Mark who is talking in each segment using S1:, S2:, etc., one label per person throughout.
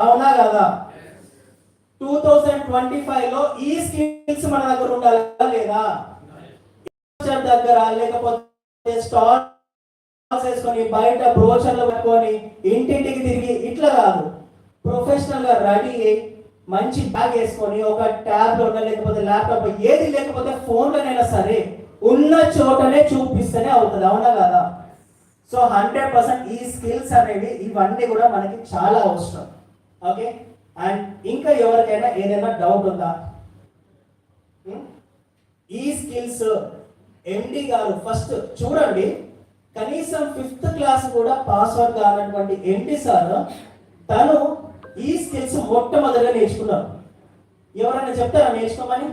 S1: అవునా కదా? Two thousand twenty ఫైవ్లో ఈ స్కిల్స్ మన దగ్గర ఉండాలా లేదా? దగ్గర లేకపోతే స్టార్ వేసుకొని బయట బ్రోచర్లు పెట్టుకొని ఇంటింటికి తిరిగి ఇట్లా కాదు. ప్రొఫెషనల్గా రెడీ అయ్యి మంచి బ్యాగ్ వేసుకొని ఒక ట్యాబ్లో లేకపోతే ల్యాప్టాప్ ఏది లేకపోతే ఫోన్లోనైనా సరే ఉన్న చోటనే చూపిస్తేనే అవుతుంది. అవునా కదా? సో హండ్రెడ్ పర్సెంట్ ఈ స్కిల్స్ అనేవి ఇవన్నీ కూడా మనకి చాలా అవసరం. ఓకే అండ్ ఇంకా ఎవరికైనా ఏదైనా డౌట్ ఉందా? Hmm? ఈ స్కిల్స్ ఎండి గారు ఫస్ట్ చూడండి. కనీసం ఫిఫ్త్ క్లాస్ కూడా పాస్ అవుట్ కానటువంటి ఎండి సార్ తను ఈ స్కిల్స్ మొట్టమొదటిగా నేర్చుకున్నారు. ఎవరైనా చెప్తారా నేర్చుకోమని?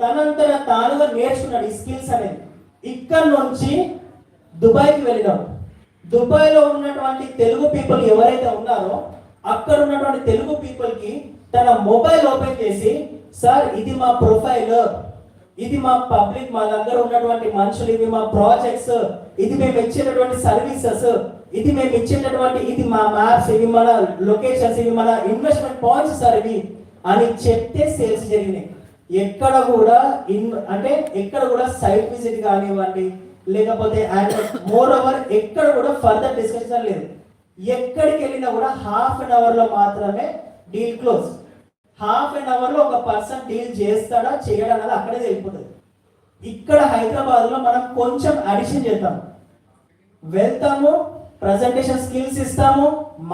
S1: తనంతట తానుగా నేర్చుకున్నాడు ఈ స్కిల్స్ అనేది. ఇక్కడ నుంచి దుబాయ్కి వెళ్ళినాడు. దుబాయ్లో ఉన్నటువంటి తెలుగు పీపుల్ ఎవరైతే ఉన్నారో అక్కడ ఉన్నటువంటి తెలుగు పీపుల్కి తన మొబైల్ ఓపెన్ చేసి సార్ ఇది మా ప్రొఫైల్ ఇది మా పబ్లిక్ మా దగ్గర ఉన్నటువంటి మనుషులు ఇవి మా ప్రాజెక్ట్స్ ఇది మేము ఇచ్చేటటువంటి సర్వీసెస్ ఇది మేము ఇచ్చేటటువంటి ఇది మా మ్యాప్స్ ఇవి మన లొకేషన్స్ ఇవి మన ఇన్వెస్ట్మెంట్ పాయింట్స్ సార్ ఇవి. అని చెప్తే సేల్స్ జరిగినాయి. ఎక్కడ కూడా ఇన్ అంటే ఎక్కడ కూడా సైట్ విజిట్ కానివ్వండి లేకపోతే మోర్ ఓవర్ ఎక్కడ కూడా ఫర్దర్ డిస్కషన్ లేదు. ఎక్కడికి వెళ్ళినా కూడా హాఫ్ అన్ అవర్లో మాత్రమే డీల్ క్లోజ్ హాఫ్ అన్ అవర్లో ఒక పర్సన్ డీల్ చేస్తాడా చేయడా అన్నది అక్కడే తెలిపోతుంది. ఇక్కడ హైదరాబాద్లో మనం కొంచెం అడిషన్ చేద్దాం. వెళ్తాము ప్రజెంటేషన్ స్కిల్స్ ఇస్తాము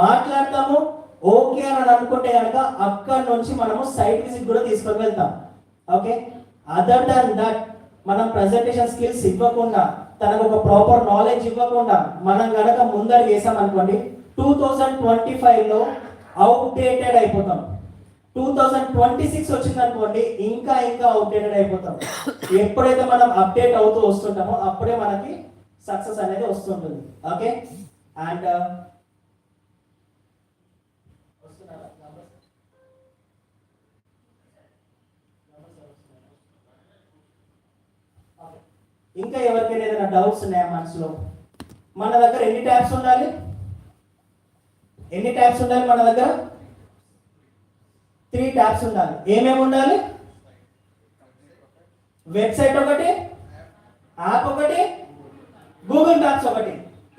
S1: మాట్లాడతాము ఓకే అని అనుకుంటే కనుక అక్కడ నుంచి మనము సైట్ విజిట్ కూడా తీసుకొని వెళ్తాం. ఓకే అదర్ దాన్ దట్ మనం ప్రజెంటేషన్ స్కిల్స్ ఇవ్వకుండా తనకు ఒక ప్రాపర్ నాలెడ్జ్ ఇవ్వకుండా మనం గనక ముందడు వేసామనుకోండి టూ థౌజండ్ ట్వంటీ ఫైవ్లో అవుట్డేటెడ్ అయిపోతాం. టూ థౌజండ్ ట్వంటీ సిక్స్ వచ్చింది అనుకోండి ఇంకా ఇంకా అవుట్డేటెడ్ అయిపోతాం. ఎప్పుడైతే మనం అప్డేట్ అవుతూ వస్తుంటామో అప్పుడే మనకి సక్సెస్ అనేది వస్తుంటుంది. ఓకే అండ్ ఇంకా ఎవరికైనా ఏదైనా డౌట్స్ ఉన్నాయా మనసులో? మన దగ్గర ఎన్ని ట్యాబ్స్ ఉండాలి? ఎన్ని ట్యాబ్స్ ఉండాలి మన దగ్గర? త్రీ ట్యాబ్స్ ఉండాలి. ఏమేమి ఉండాలి? వెబ్సైట్ ఒకటి యాప్ ఒకటి గూగుల్ మ్యాప్స్ ఒకటి.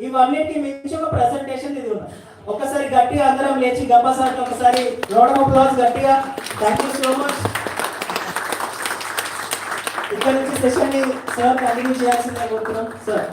S1: ఇవన్నిటికి మించి ఒక ప్రెసెంటేషన్ ఇది ఉన్నది. ఒకసారి గట్టిగా అందరం లేచి గబ్బసారి ఒకసారి రోడ్ అప్లాస్ గట్టిగా. థ్యాంక్ యూ సో మచ్ ఇక్కడ నుంచి సెషన్ని సార్ కంటిన్యూ చేయాల్సిందిగా కోరుతున్నాం సార్